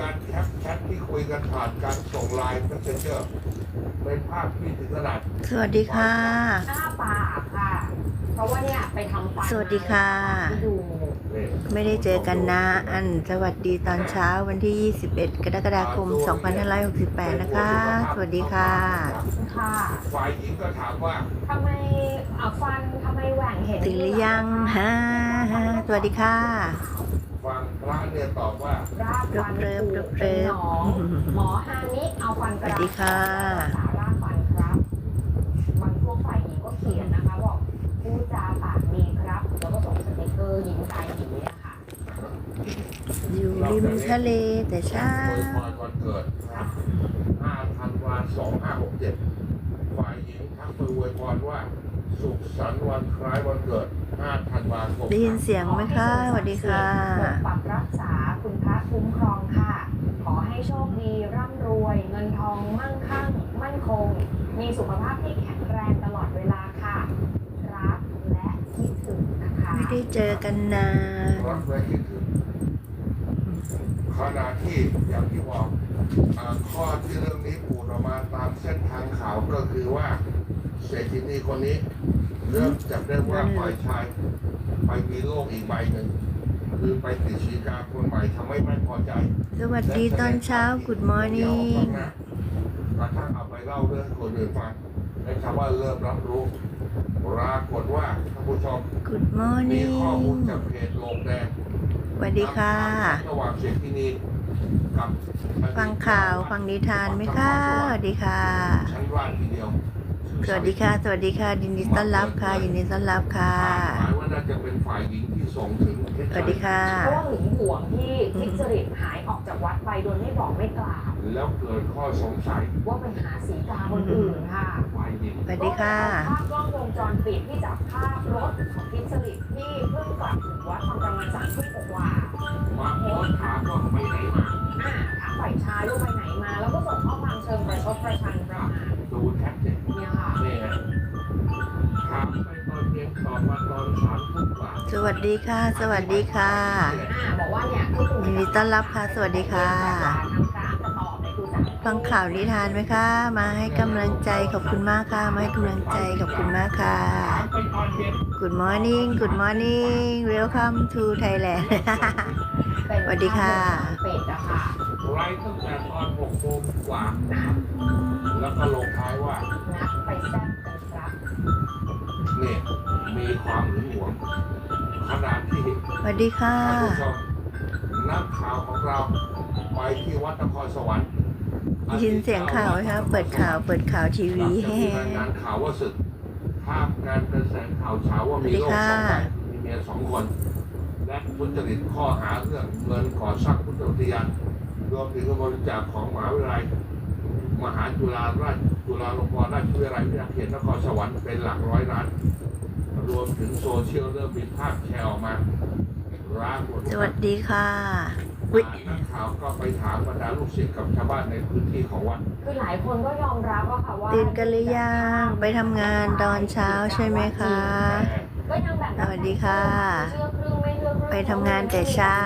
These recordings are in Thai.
การแคปแชทที่คุยกันผ่านการส่งไลน์เมสเซนเจอร์เป็นภาพที่ถึงขนาดสวัสดีค่ะ อ้าปากค่ะ เพราะว่าเนี่ยไปทำฟันสวัสดีค่ะที่ดูนี่ไม่ได้เจอกันนะ อันสวัสดีตอนเช้าวันที่ 21 กรกฎาคม 2568 นะคะ สวัสดีค่ะ ค่ะฝ่ายหญิงก็ถามว่าทำไมอะฟันทำไมแหว่งเห็น ตื่นหรือยังฮะสวัสดีค่ะ ฟังพระเนี่ยตอบว่ารากฟันเริบๆปูดเริเป็นบๆหนองหมอฮานิเอาฟันกระสวัสดีค่ะรักษารากฟันครับบางช่วงฝ่ายหญิงก็เขียนนะคะบอกพูดจาปากดีครับแล้วก็ส่งสติกเกอร์ยิ้มใจอย่างนี้ยค่ะอยู่ริมทะเลแต่เช้าโดยพรวันเกิด5ธันวา2567ฝ่ายหญิงทักไปอวยพรว่า สุขสันต์วันคล้ายวันเกิด 5 ธันวาคมได้ยินเสียงไหมคะสวัสดีค่ะปกปักรักษาคุณพระคุ้มครองค่ะ ขอให้โชคดีร่ำรวย เงินทองมั่งคั่ง มั่นคง มีสุขภาพที่แข็งแรงตลอดเวลาค่ะรักและคิดถึงนะคะไม่ได้เจอกันนานรักและคิดถึงขณะที่อย่างที่บอกอาข้อที่เรื่องนี้ปูดออกมาตามเส้นทางข่าวก็คือว่าเศรษฐินีคนนี้ เริ่มจับได้ว่าฝ่ายชายไปมีโรคอีกใบหนึ่งคือไปติดชีกาคนใหม่ทำให้ไม่พอใจ สวัสดีตอนเช้า Good เดี๋ยว morning ฟังนะกระทั่งเอาไปเล่าเรื่องให้คนอื่นฟังและชาวบ้านเริ่มรับรู้ปรากฏว่าท่านผู้ชม Good มีข้อมูล morning จากเพจโลงแดงสวัสดีค่ะ ระหว่างเศรษฐินีกับฟังข่าว ฟังนิทานไหมคะสวัสดีค่ะ ชั้นว่างทีเดียว สวัสดีค่ะ สวัสดีค่ะ ยินดีต้อนรับค่ะ ยินดีต้อนรับค่ะหมายว่าน่าจะเป็นฝ่ายหญิงที่ส่งถึงเพชรสวัสดีค่ะ เพราะว่าหึงหวงที่ทิจริตหายออกจากวัดไปโดยไม่บอกไม่กล่าว แล้วเกิดข้อสงสัยว่าไปหาสีกาคนอื่นค่ะฝ่ายหญิงสวัสดีค่ะภาพกล้องวงจรปิดที่จับภาพรถของพิสลิดที่เพิ่งกลับถึงวัดตอนประมาณสามทุ่มกว่ามาโพสต์ถามว่าไปไหนมาๆอ่าถามฝ่ายชายว่าไปไหนมา แล้วก็ส่งข้อความเชิงประชดประ สวัสดีค่ะ สวัสดีค่ะยินดีต้อนรับค่ะ สวัสดีค่ะ ฟังข่าวนิทานไหมคะ มาให้กำลังใจขอบคุณมากค่ะ มาให้กำลังใจขอบคุณมากค่ะ Good morning Good morning Welcome to Thailand สวัสดีค่ะเป็ดอะค่ะไลฟ์ตั้งแต่ตอนหกโมงกว่าแล้วก็ลงท้ายว่าไปแซ่บกันครับนี่มีความหึงหวง ขนาดที่สวัสดีค่ะท่านผู้ชมนักข่าวของเราไปที่วัดนครสวรรค์ยินเสียงข่าวไหมคะเปิดข่าวเปิดข่าวทีหลัวีงจากที่รายงานข่าวว่าศึกภาพการกระแสข่าวเช้าว่ามีโรคสองใบมีเมียสองคนและทุจริตข้อหาเรื่องเงินก่อสร้างพุทธอุทยานรวมถึงบริจาคของมหาวิทยาลัยมหาจุฬาราชจุฬาลงกรณราชวิทยาลัยวิทยาเขตนครสวรรค์เป็นหลักร้อยล้าน รวมถึงโซเชียลเริ่มมีภาพแชร์ออกมาร้างหมดสวัสดีค่ะอุ๊ยนักข่าวก็ไปถามบรรดาลูกศิษย์กับชาวบ้านในพื้นที่ของวัดคือหลายคนก็ยอมรับว่าค่ะว่าตื่นกันหรือยังไปทำงานตอนเช้าใช่ไหมคะก็ยังแบบสวัสดีค่ะเชื่อครึ่งไม่เชื่อครึ่งไปทำงานแต่เช้า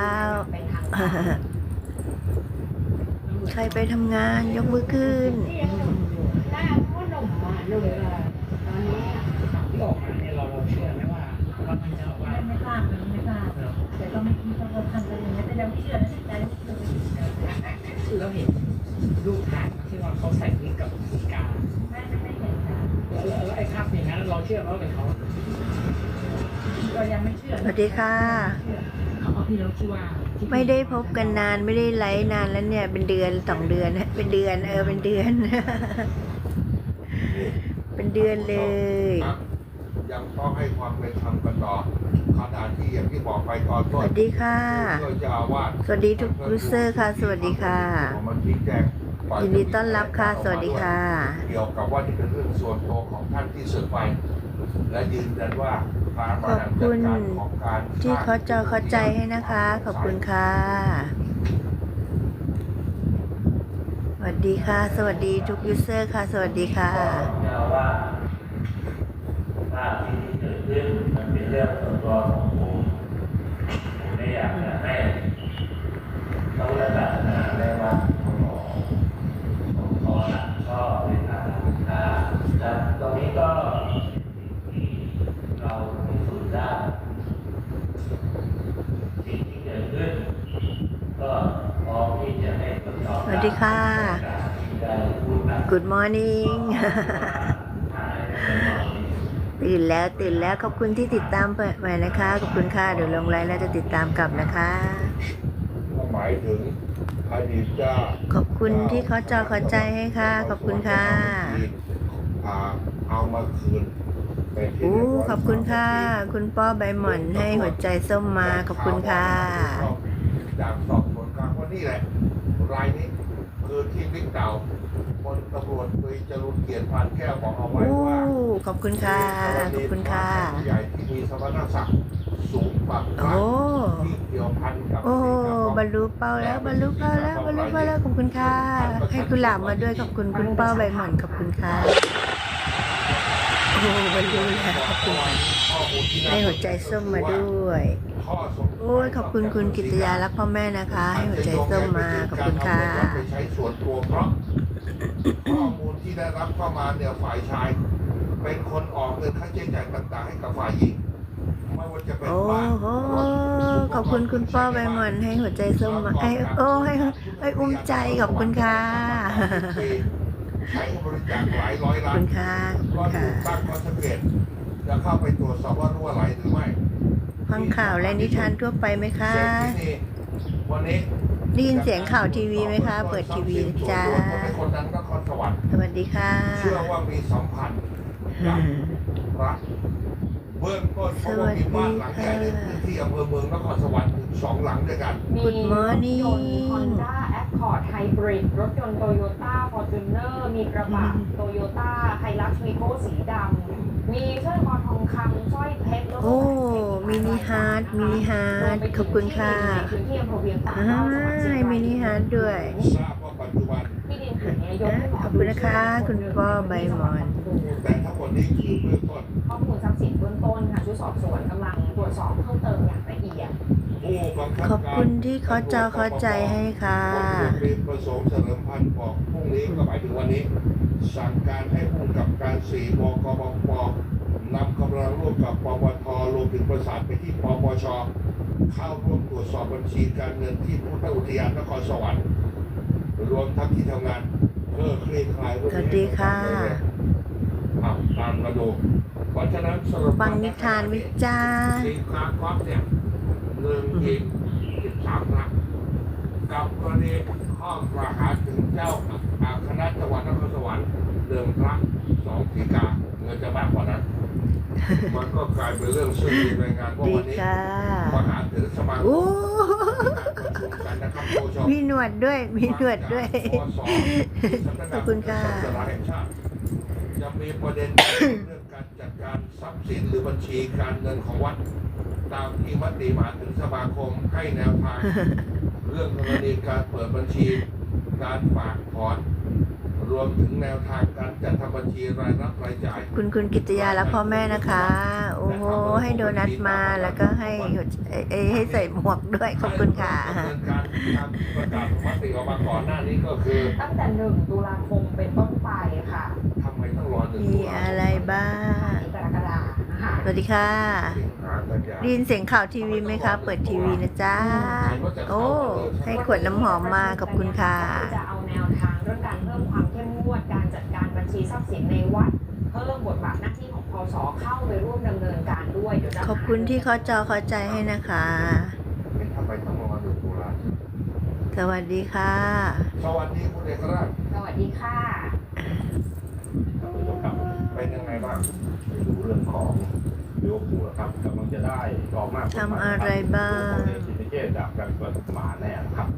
เป็นทางการใครไปทำงานยกมือขึ้นหน้าก็หนุ่มมาเลยอะตอน ไม่ทราบเลยไม่ทราบแต่ก็ไม่คิดว่าเขาทำอะไรอย่างนี้ยแต่ยังไม่เชื่อนะใจไม่เชื่อคือเราเห็นรูปถ่ายที่ว่าเขาใส่วิกกับสีกาแม่จะไม่เห็นค่ะแล้วแล้วไอ้ภาพอย่างนั้นเราเชื่อว่าเป็นเขาก็ยังไม่เชื่อสวัสดีค่ะเขาเอาที่เราคิดว่าไม่ได้พบกันนานไม่ได้ไลฟ์นานแล้วเนี่ย เป็นเดือนสองเดือนเป็นเดือน เออเป็นเดือน เป็นเดือนเลย ยังต้องให้ความเป็นธรรมกันต่อขณะที่อย่างที่บอกไปตอนสต้นวัสดีค่ะเพื่อจะอาวาสสวัสดีทุกยูเซอร์ค่ะ สวัสดีค่ะออกมาชี้แจงยินดีต้อนรับค่ะ สวัสดีค่ะ เกี่ยวกับว่านี่เป็นเรื่องส่วนตัวของท่านที่สึกไป และยืนยันว่าการบริหารจัดการของการที่เขาจอเข้าใจให้นะคะ ขอบคุณค่ะสวัสดีค่ะ สวัสดีทุกยูเซอร์ค่ะ สวัสดีค่ะว่าพที่เกิดขึ้นมันเป็นเรื่องส่วนตัวของผมผมไม่อยากจะให้ต้องระดับนาได้ว่าผมขอผมขอละก็เป็นทางการนะตรงนี้ก็เราพิสูจน์ได้สิ่งที่เกิดขึ้น ก็พร้อมที่จะให้ตรวจสอบสวัสดีค่ะ Good morning ตื่นแล้วตื่นแล้วขอบคุณที่ติดตามใหม่นะคะ ขอบคุณค่ะเดี๋ยวลงไลน์แล้วจะติดตามกลับนะคะ หมายถึงอดีตเจ้าขอบคุณที่เขาจอขอใจให้ค่ะ ขอบคุณค่ะอ่าเอามาคืนเป็นที่อู้เรียบร้ยขอบคุณค่ะ คุณป้อใบหม่อนให้หัวใจส้มมาขอบคุณค่ะ จากสอบสวนกลางว่านี่แหละรายนี้ คือที่บิ๊กเต่าพลตำรวจตรีจรุนเกียรติพันธ์แก้วบอกเอาไว้อู้ว่าขอบคุณค่ะ ขอบคุณค่ะผู้ใหญ่ที่มีสมณศักดิ์สูงกว่าพโอ้ระที่เกี่ยวพันกับโอ้บรรลุเป้าแล้วบรรลุเป้าแล้วบรรลุเป้าแล้วขอบคุณค่ะ ให้กุหลาบมาด้วยขอบคุณคุณป้าใบหม่อนขอบคุณค่ะ โอ้บรรลุแล้วขอบคุณค่ะให้หัวใจส้มมาด้วยข้อสงสัโอ้ยขอบคุณคุณกิตยารักพ่อแม่นะคะ ให้หัวใจส้มมาขอบคุณค่ะการเอาเงินไปใช้ส่วนตัวเพราะข้อมูลที่ได้รับเข้ามาเนี่ยฝ่ายชาย เป็นคนออกเงินค่าใช้จ่ายต่าง ๆ ให้กับฝ่ายหญิงไม่ว่าจะเป็นโอ้บ้านโหรถ ขอบคุณคุณป้าใบหม่อนให้หัวใจส้มมาให้โอ้ให้ให้อุ้มใจขอบคุณค่ะ ใช้บริจาคหลายร้อยขอบล้าคุนณค่ะขอบก็คุณถูค่ะกตั้งข้อสังเกตจะเข้าไปตรวจสอบว่ารั่วไหลหรือไม่ฟังข่าวและนิทานทั่วไปไหมคะเสร็จที่นี่วันนี้ได้ยินเสียงข่าวทีวีไหมคะ เปิดทีวีนะจ้าคนเป็นคนนั้นนครสวรรค์สวัสดีค่ะ เชื่อว่ามีสัมพันธ์กับพระเบื้องต้นเพราะว่ามีบ้านหลังใหญ่ในพื้นที่อำเภอเมืองนครสวรรค์ถึงสองหลังด้วยกันมี Good morning รถยนต์ Honda Accord Hybrid รถยนต์ Toyota Fortuner มีกระบะ Toyota Hilux Vigo สีดำมีสร้อยคอทองคำสร้อยเพชรแล้วก็โอ้แหวนเพชรมินิฮาร์ดมินิฮาร์ดขอบคุณค่ะรวมไปถึงที่ดินในพื้นที่อำเภอเวียงป่าอ่าเก้าจังหวัดเชียงรายมินิฮาร์ดด้วยทราบว่าปัจจุบันที่ดินผืนนี้ยกให้หมขอบคุณนะคะ คุณป้อใบหมอนแต่ทั้งหมดนี้คือเบื้องต้นข้อมูลทรัพย์สินเบื้องต้นค่ะชุดสอบสวนกำลังตรวจสอบเพิ่มเติมอย่างละเอียดผู้บังคับ ขอบการคุณที่เขาจอเข้าใจให้ค่ะพลตำรวจตรีประสงค์เฉลิมพันธ์บอกพรุ่งนี้ก็หมายถึงวันนี้ สั่งการให้ผู้กำกับการสี่บกบปนำกำลังร่วมกับปปทรวมถึงประสานไปที่ปปชเข้าร่วมตรวจสอบบัญชีการเงินที่พุทธอุทยานนครสวรรค์รวมทั้งที่ทำงานเพื่อคลี่คลายเรื่องสวัสดีค่ะอะตามมาดูเพราะฉะนั้นสรุปฟังนิทานวิจารณ์ สีคาครอบเนี่ยหนึ่งอีกสิบสามนัดกับกรณีข้อกล่าวหาถึงเจ้าอาคณะจังหวัดนครสวรรค์หนึ่งพระสองสีกาเงินจะมากกว่านั้น มันก็กลายเป็นเรื่องซึ่งมีรายงานว่าดีวันนี้ค่ะมหาเถรสมาคโอ้มประชุมกันนะครับโคชมีหนวดด้วย มีหนวดด้วย ขอบคุณค่ะศาสนาแห่งชาติจะมีประเด็นเรื่องการจัดการทรัพย์สินหรือบัญชีการเงินของวัด ตามที่มติมหาเถรสมาคมให้แนวทาง เรื่องกรณีการเปิดบัญชี การฝากถอน รวมถึงแนวทางการจัดทำบัญชีรายรับรายจ่าย คุณคุณกิตยาและพ่อแม่นะคะ โอ้โหให้โดนัทมาแล้วก็ให้หัวเอ้ยเอ้ยให้ใส่หมวกด้วยขอบคุณค่ะดำเนินการตามที่ประกาศมติออกมาก่อนหน้านี้ก็คือ ตั้งแต่1ตุลาคมเป็นต้นไปค่ะทำไมต้องรอหนึ่งมีตุลาคมอะไรบ้างกรกฎาคมนะคะสวัสดีค่ะ สิงหากันยาได้ยินเสียงข่าวทีวีไหมคะ เปิดทีวีนะจ๊ะ โอ้ ให้ขวดน้ำหอมมาขอบคุณค่ะ จะเอาแนวทางเรื่องการเพิ่มความเข้มงวดการจัดการบัญชีทรัพย์สินในวัดเพิ่มบทบาทหน้าที่ของพศเข้าไปร่วมดำเนินการด้วยเดี๋ยวจะขอบคุณที่เขาจอเข้าใจให้นะคะเอ๊ะทำไมต้องรอหนึ่งตุลาสวัสดีค่ะ สวัสดีคุณเอกราชสวัสดีค่ะท่านผู้ชมครับเป็นยังไงบ้างไปดูเรื่องของ ลิเวอร์พูลนะครับกำลังจะได้กองหน้าคนใหม่ทำอะไรบ้างโอเดชิเนเก้จากแฟรงก์เฟิร์ตมาแน่นะครับ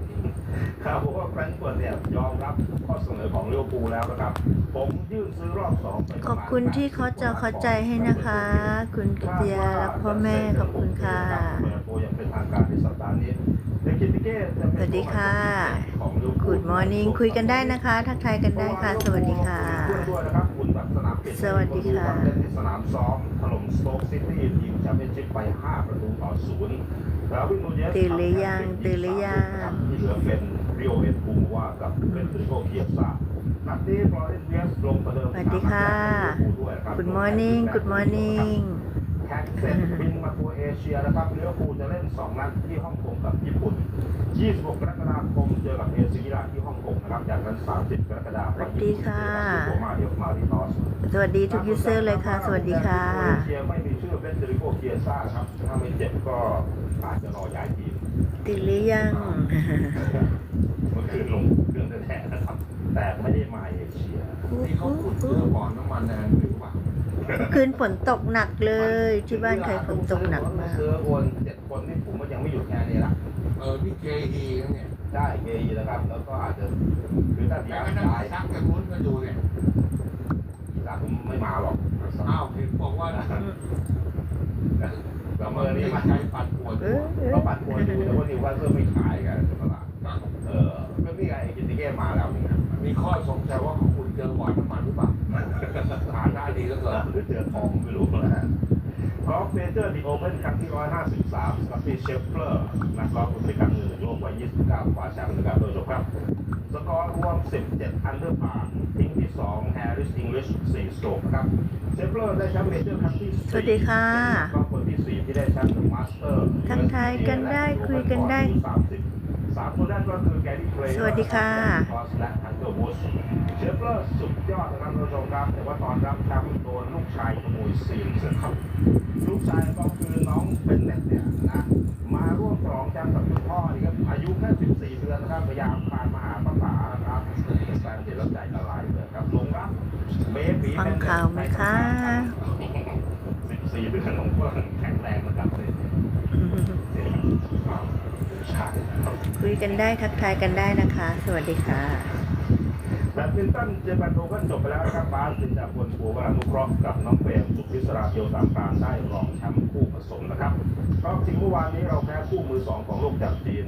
ข่าวบอกว่าแฟรงก์เฟิร์ตเนี่ยยอมรับข้อเสนอของลิเวอร์พูลแล้วนะครับ ผมยื่นซื้อรอบสองไปประมาณขอบคุณที่เขาจอเข้าใจให้นะคะ คุณกิตยาและพ่อแม่ขอบคุณค่ะเปิดตัวอย่างเป็นทางการในสัปดาห์นี้เดชิเนเก้จะสเป็นวัสดีค่ะของลิเวอร์พูล Good morning คุยกันได้นะคะ ทักทายกันได้ค่ะ สวัสดีค่ะ สนามปิดสวัสดีค่ะเล่นที่สนามซ้อมถล่มสโต๊กซิตี้ทีมแชมเปี้ยนชิพไป 5 ประตูต่อศูนย์แล้ววินนูเยสตื่นหรือยังตื่นหรือยังที่เหลือเป็นริโอเอ็นบูว่ากับเป็นฟิโกเคียซ่านัดนี้ฟลอเรนเวียสลงประเดิมสวัสดีค่ะด้วยนะครับ Good morning Good morning แผแข่งเสร็จบินมาทัวร์เอเชียนะครับลิเวอร์พูลจะเล่น 2 นัดที่ฮ่องกงกับญี่ปุ่น 26กรกฎาคม เจอกับเอซิมิลานที่ฮ่องกงนะครับจากนั้น 30 กรกฎาคมสวัสดีค่ะโรมาเอลมารินอสสวัสดีทุกยูเซอร์เลยค่ะ สวัสดีค่ะเชียไม่มีชื่อเฟเดริโกเคียซ่าครับถ้าไม่เจ็บก็อาจจะรอย้ายทีมติดหรือยังเมื่อคืนลงเครื่องแท้ๆนะครับแต่ไม่ได้มาเอเชียที่เขาขุดเจอบ่อน้ำมันแดงหรือเปล่าคืนฝนตกหนักเลย ที่บ้านใครฝนตกหนักมากซื้อโอนเจ็ดคนนี่ผมก็ยังไม่หยุดแค่นี้ละเออนี่เจฮีนะเนี่ย ได้เอนะครับ แล้วก็อาจจะคือถ้าดีไม่ไม่ไขายซักแต่คุ้นก็ดูเนี่ยสมผมไม่มาหรอกอ้าวเห็นบอกว่าประเมื่อนี้มาใช้ปัดปวดราปัดปวดอยู่แต่ว่านิวคาสเซิลไม่ขายกันใช่ไหมล่ะเออก็นี่ไงกิติเก้มาแล้วนี่มีข้อสงสัยว่าของคุณเจอบ่อยน้ำมันหรือเปล่าฐานะดีก็เกิดหรือเจอทองไม่รู้นะฮะกอล์ฟเมเจอร์ดิโอเพ่นครั้งที่ 153สำหรับเชฟเฟอร์นักกอล์ฟอเมริกัน 229 ขวาแชมป์นะครับโดยจบครับ สกอร์รวม 17 อันเดอร์พาร์ทิ้งที่ 2 Harris English 4 stroke ครับเชฟเลอร์ได้แชมป์เมเจอร์ครั้งที่สวัสดีค่ะก็คนที่ 4 ที่ได้แชมป์มาสเตอร์ทักทายกันได้คุยกันได้สามคนแรกก็คือแกรี่เพลสวัสดีค่ะคอสและอันเดอร์บูชเชฟเลอร์สุดยอดนะครับท่านผู้ชมครับ แต่ว่าตอนรับแชมป์โดนลูกชายขโมยซีเสื้อครับ ลูกชายก็คือน้องเป็นเน็ตเนี่ยนะ มาร่วมฉลองแชมป์กับคุณพ่อนี่ครับอายุแค่14เดือนนะครับพยายามพามาหาป้าป๋านะครับแฟนเด็กแล้วใจละลายเลยครับลงรับเบบีฟังข่าวไหมคะ14เดือนของพวกแข็งแรงนะครับเลยใช่ครับคุยกันได้ทักทายกันได้นะคะ สวัสดีค่ะแบดมินตันเจแปนโอเพ่นจบไปแล้วนะครับบาสสินจากคนปัววรานุเคราะห์กับน้องเฟรมสุขพิศราเกียวตามการได้รองแชมป์คู่ผสมนะครับก็จริงเมื่อวานนี้เราแพ้คู่มือสองของโลกจากจีน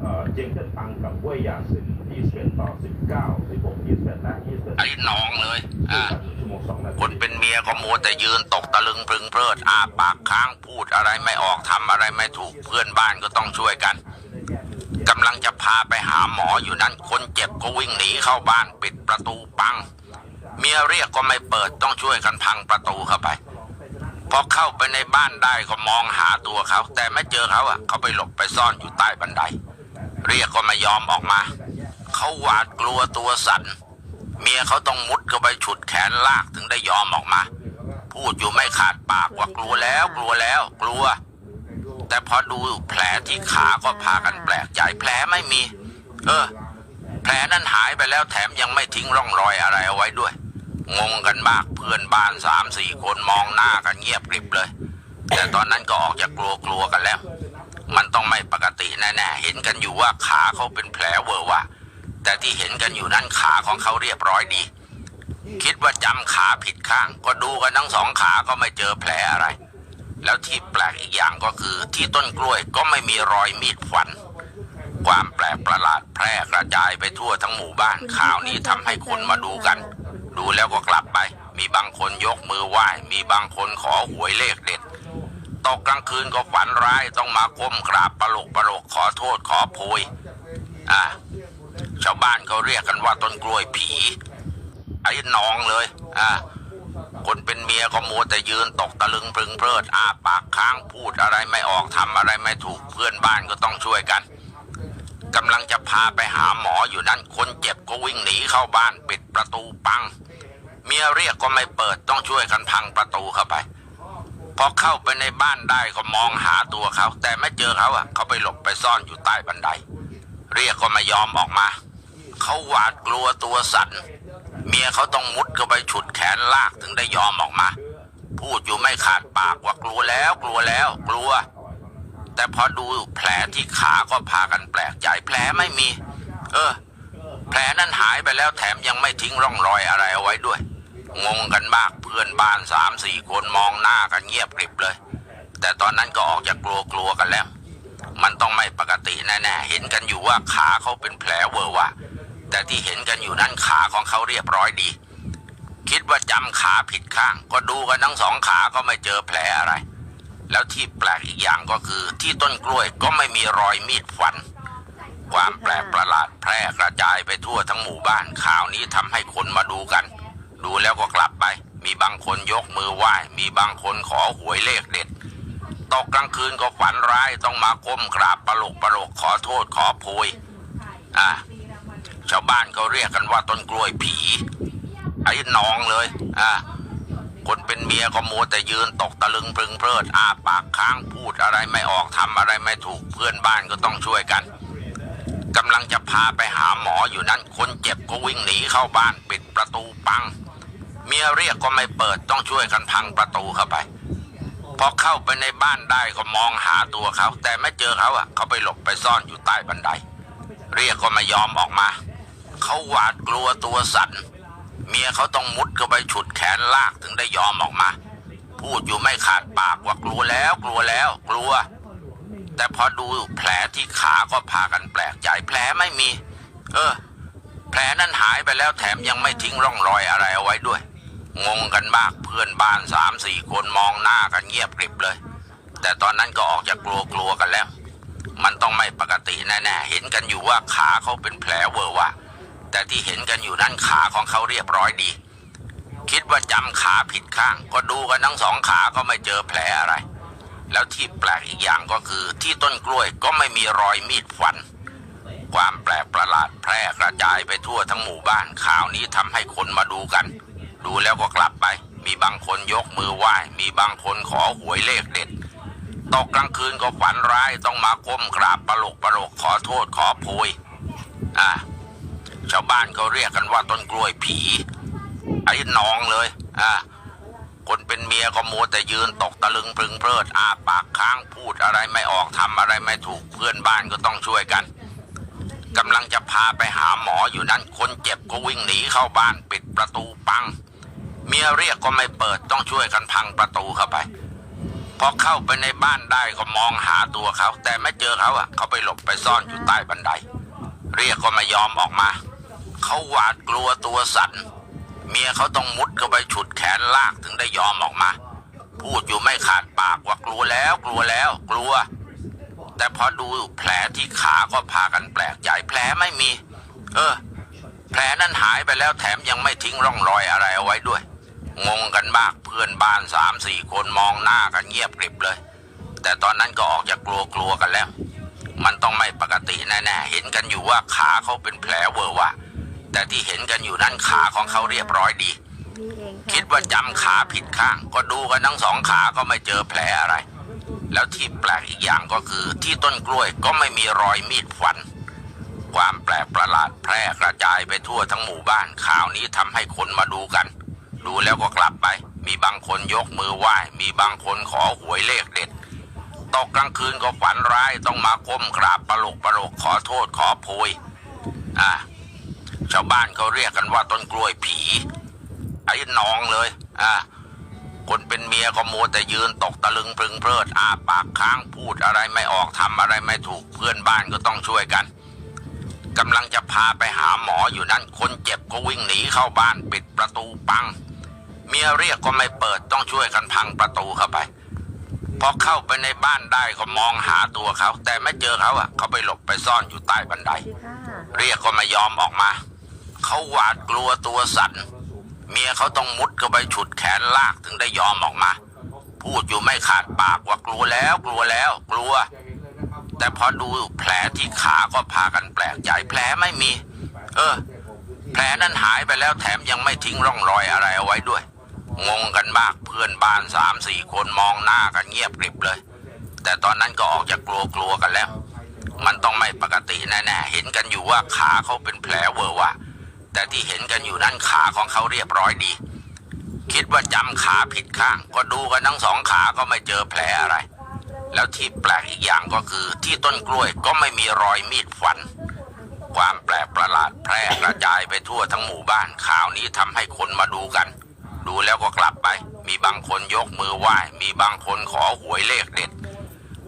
เอ่อเจงเจิ้นตังกับเว่ยหยาซิน21ต่อ 19 16 21และ21ไอ้น้องเลยอ่าชั่วโมง2นาทีคนเป็นเมียก็มัวแต่ยืนตกตะลึงพึงเพลิดอ้าปากค้างพูดอะไรไม่ออกทำอะไรไม่ถูกเพื่อนบ้านก็ต้องช่วยกันกำลังจะพาไปหาหมออยู่นั้นคนเจ็บก็วิ่งหนีเข้าบ้านปิดประตูปัง เมียเรียกก็ไม่เปิดต้องช่วยกันพังประตูเข้าไป พอเข้าไปในบ้านได้ก็มองหาตัวเขา แต่ไม่เจอเขาอะ เขาไปหลบไปซ่อนอยู่ใต้บันได เรียกก็ไม่ยอมออกมา เขาหวาดกลัวตัวสั่นเมียเขาต้องมุดเข้าไปฉุดแขนลากถึงได้ยอมออกมา พูดอยู่ไม่ขาดปากว่ากลัวแล้ว กลัวแล้ว กลัว แต่พอดูแผลที่ขาก็พากันแปลกใจแผลไม่มี เออ แผลนั้นหายไปแล้วแถมยังไม่ทิ้งร่องรอยอะไรเอาไว้ด้วย งงกันมากเพื่อนบ้านสามสี่คนมองหน้ากันเงียบกริบเลย แต่ตอนนั้นก็ออกจากกลัวกลัวๆกันแล้ว มันต้องไม่ปกติแน่ๆเห็นกันอยู่ว่าขาเขาเป็นแผลเวอะวะแต่ที่เห็นกันอยู่นั้นขาของเขาเรียบร้อยดี คิดว่าจำขาผิดข้าง ก็ดูกันทั้งสองขาก็ไม่เจอแผลอะไร แล้วที่แปลกอีกอย่างก็คือที่ต้นกล้วยก็ไม่มีรอยมีดฟันความแปลกประหลาดแพร่กระจายไปทั่วทั้งหมู่บ้านข่าวนี้ทำให้คนมาดูกัน ดูแล้วก็กลับไป มีบางคนยกมือไหว้ มีบางคนขอหวยเลขเด็ด ตกกลางคืนก็ฝันร้ายต้องมาก้มกราบประโลกประโลกขอโทษขอโพยอ่าชาวบ้านเขาเรียกกันว่าต้นกล้วยผี ไอ้นองเลย อ่าคนเป็นเมียก็มัวแต่ยืนตกตะลึงพึงเพลิดอาปากค้างพูดอะไรไม่ออกทำอะไรไม่ถูกเพื่อนบ้านก็ต้องช่วยกัน กำลังจะพาไปหาหมออยู่นั้นคนเจ็บก็วิ่งหนีเข้าบ้านปิดประตูปัง เมียเรียกก็ไม่เปิดต้องช่วยกันพังประตูเข้าไปพอเข้าไปในบ้านได้ก็มองหาตัวเขา แต่ไม่เจอเขาอะ เขาไปหลบไปซ่อนอยู่ใต้บันได เรียกก็ไม่ยอมออกมา เขาหวาดกลัวตัวสั่นเมียเขาต้องมุดเข้าไปฉุดแขนลากถึงได้ยอมออกมา พูดอยู่ไม่ขาดปากว่ากลัวแล้วกลัวแล้วกลัว แต่พอดูแผลที่ขาก็พากันแปลกใจแผลไม่มี เออ แผลนั้นหายไปแล้วแถมยังไม่ทิ้งร่องรอยอะไรเอาไว้ด้วย งงกันมากเพื่อนบ้านสามสี่คนมองหน้ากันเงียบกริบเลย แต่ตอนนั้นก็ออกจากกลัวกลัวๆกันแล้ว มันต้องไม่ปกติแน่ๆเห็นกันอยู่ว่าขาเขาเป็นแผลเวอะวะแต่ที่เห็นกันอยู่นั้นขาของเขาเรียบร้อยดี คิดว่าจำขาผิดข้าง ก็ดูกันทั้งสองขาก็ไม่เจอแผลอะไร แล้วที่แปลกอีกอย่างก็คือที่ต้นกล้วยก็ไม่มีรอยมีดฟัน ความแปลกประหลาดแพร่กระจายไปทั่วทั้งหมู่บ้านข่าวนี้ทำให้คนมาดูกัน ดูแล้วก็กลับไป มีบางคนยกมือไหว้ มีบางคนขอหวยเลขเด็ดตกกลางคืนก็ฝันร้ายต้องมาก้มกราบปลกปลกขอโทษขอโพยอะชาวบ้านเขาเรียกกันว่าต้นกล้วยผี ไอ้หนองเลย อะ คนเป็นเมียก็มัวแต่ยืนตกตะลึงพึงเพลิดอาปากค้างพูดอะไรไม่ออกทำอะไรไม่ถูกเพื่อนบ้านก็ต้องช่วยกันกำลังจะพาไปหาหมออยู่นั้น คนเจ็บก็วิ่งหนีเข้าบ้านปิดประตูปัง เมียเรียกก็ไม่เปิดต้องช่วยกันพังประตูเข้าไปพอเข้าไปในบ้านได้ก็มองหาตัวเขา แต่ไม่เจอเขาอะ เขาไปหลบไปซ่อนอยู่ใต้บันได เรียกก็ไม่ยอมออกมา เขาหวาดกลัวตัวสั่น เมียเขาต้องมุดเข้าไปฉุดแขนลากถึงได้ยอมออกมา พูดอยู่ไม่ขาดปากว่ากลัวแล้วกลัวแล้วกลัว แต่พอดูแผลที่ขาก็พากันแปลกใจแผลไม่มี เออ แผลนั้นหายไปแล้วแถมยังไม่ทิ้งร่องรอยอะไรเอาไว้ด้วย งงกันมากเพื่อนบ้านสามสี่คนมองหน้ากันเงียบกริบเลย แต่ตอนนั้นก็ออกจากกลัวกลัวกันแล้ว มันต้องไม่ปกติแน่ๆเห็นกันอยู่ว่าขาเขาเป็นแผลเวอะวะ แต่ที่เห็นกันอยู่นั้นขาของเขาเรียบร้อยดี คิดว่าจำขาผิดข้าง ก็ดูกันทั้งสองขาก็ไม่เจอแผลอะไร แล้วที่แปลกอีกอย่างก็คือ ที่ต้นกล้วยก็ไม่มีรอยมีดฟัน ความแปลกประหลาดแพร่กระจายไปทั่วทั้งหมู่บ้านข่าวนี้ทำให้คนมาดูกัน ดูแล้วก็กลับไป มีบางคนยกมือไหว้ มีบางคนขอหวยเลขเด็ดตกกลางคืนก็ฝันร้ายต้องมาก้มกราบปลกปลกขอโทษขอโพยอะ ชาวบ้านเขาเรียกกันว่าต้นกล้วยผีไอ้นองเลย อะคนเป็นเมียก็มัวแต่ยืนตกตะลึงพึงเพลิดอาปากค้างพูดอะไรไม่ออกทำอะไรไม่ถูกเพื่อนบ้านก็ต้องช่วยกันกำลังจะพาไปหาหมออยู่นั้นคนเจ็บก็วิ่งหนีเข้าบ้านปิดประตูปัง เมียเรียกก็ไม่เปิดต้องช่วยกันพังประตูเข้าไปพอเข้าไปในบ้านได้ก็มองหาตัวเขา แต่ไม่เจอเขาอะ เขาไปหลบไปซ่อนอยู่ใต้บันได เรียกก็ไม่ยอมออกมา เขาหวาดกลัวตัวสั่นเมียเขาต้องมุดเข้าไปฉุดแขนลากถึงได้ยอมออกมา พูดอยู่ไม่ขาดปากว่ากลัวแล้ว กลัวแล้ว กลัว แต่พอดูแผลที่ขาก็พากันแปลกใจแผลไม่มี เออ แผลนั้นหายไปแล้วแถมยังไม่ทิ้งร่องรอยอะไรเอาไว้ด้วย งงกันมากเพื่อนบ้านสามสี่คนมองหน้ากันเงียบกริบเลย แต่ตอนนั้นก็ออกจากกลัวกลัวกันแล้ว มันต้องไม่ปกติแน่ๆเห็นกันอยู่ว่าขาเขาเป็นแผลเวอะวะ แต่ที่เห็นกันอยู่นั้นขาของเขาเรียบร้อยดีนี่เองะคิดว่าจำขาผิดข้าง ก็ดูกันทั้งสองขาก็ไม่เจอแผลอะไร แล้วที่แปลกอีกอย่างก็คือ ที่ต้นกล้วยก็ไม่มีรอยมีดฟัน ความแปลกประหลาดแพร่กระจายไปทั่วทั้งหมู่บ้านข่าวนี้ทำให้คนมาดูกัน ดูแล้วก็กลับไป มีบางคนยกมือไหว้ มีบางคนขอหวยเลขเด็ดตกกลางคืนก็ฝันร้ายต้องมาก้มกราบปลกปลกขอโทษขอโพยอะ ชาวบ้านเขาเรียกกันว่าต้นกล้วยผี ไอ้หนองเลย อะคนเป็นเมียก็มัวแต่ยืนตกตะลึงพึงเพลิดอาปากค้างพูดอะไรไม่ออกทำอะไรไม่ถูกเพื่อนบ้านก็ต้องช่วยกันกำลังจะพาไปหาหมออยู่นั้น คนเจ็บก็วิ่งหนีเข้าบ้านปิดประตูปัง เมียเรียกก็ไม่เปิดต้องช่วยกันพังประตูเข้าไปพอเข้าไปในบ้านได้ก็มองหาตัวเขา แต่ไม่เจอเขาอะ เขาไปหลบไปซ่อนอยู่ใต้บันไดสวัสดีค่ะเรียกก็ไม่ยอมออกมา เขาหวาดกลัวตัวสั่นเมียเขาต้องมุดเข้าไปฉุดแขนลากถึงได้ยอมออกมา พูดอยู่ไม่ขาดปากว่ากลัวแล้ว กลัวแล้ว กลัว แต่พอดูแผลที่ขาก็พากันแปลกใจแผลไม่มี เออ แผลนั้นหายไปแล้วแถมยังไม่ทิ้งร่องรอยอะไรเอาไว้ด้วย งงกันมากเพื่อนบ้านสามสี่คนมองหน้ากันเงียบกริบเลย แต่ตอนนั้นก็ออกจากกลัวกลัวกันแล้ว มันต้องไม่ปกติแน่ๆเห็นกันอยู่ว่าขาเขาเป็นแผลเวอะวะ แต่ที่เห็นกันอยู่นั้นขาของเขาเรียบร้อยดี คิดว่าจำขาผิดข้าง ก็ดูกันทั้งสองขาก็ไม่เจอแผลอะไร แล้วที่แปลกอีกอย่างก็คือ ที่ต้นกล้วยก็ไม่มีรอยมีดฟัน ความแปลกประหลาดแพร่กระจายไปทั่วทั้งหมู่บ้านข่าวนี้ทำให้คนมาดูกัน ดูแล้วก็กลับไป มีบางคนยกมือไหว้ มีบางคนขอหวยเลขเด็ด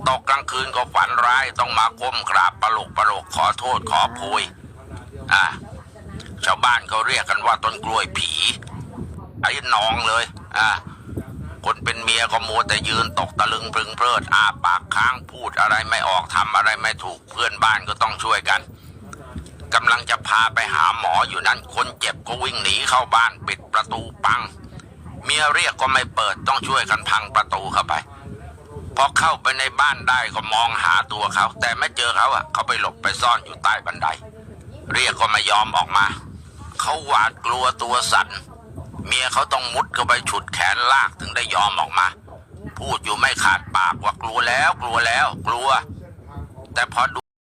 ตกกลางคืนก็ฝันร้ายต้องมาก้มกราบปลกปลกขอโทษขอโพยอะ ชาวบ้านเขาเรียกกันว่าต้นกล้วยผี ไอ้หนองเลยอะคนเป็นเมียก็มัวแต่ยืนตกตะลึงพึงเพลิดอาปากค้างพูดอะไรไม่ออกทำอะไรไม่ถูกเพื่อนบ้านก็ต้องช่วยกันกำลังจะพาไปหาหมออยู่นั้นคนเจ็บก็วิ่งหนีเข้าบ้านปิดประตูปัง เมียเรียกก็ไม่เปิดต้องช่วยกันพังประตูเข้าไปพอเข้าไปในบ้านได้ก็มองหาตัวเขา แต่ไม่เจอเขาอะ เขาไปหลบไปซ่อนอยู่ใต้บันได เรียกก็ไม่ยอมออกมา เขาหวาดกลัวตัวสั่นเมียเขาต้องมุดเข้าไปฉุดแขนลากถึงได้ยอมออกมา พูดอยู่ไม่ขาดปากว่ากลัวแล้วกลัวแล้วกลัว แต่พอดู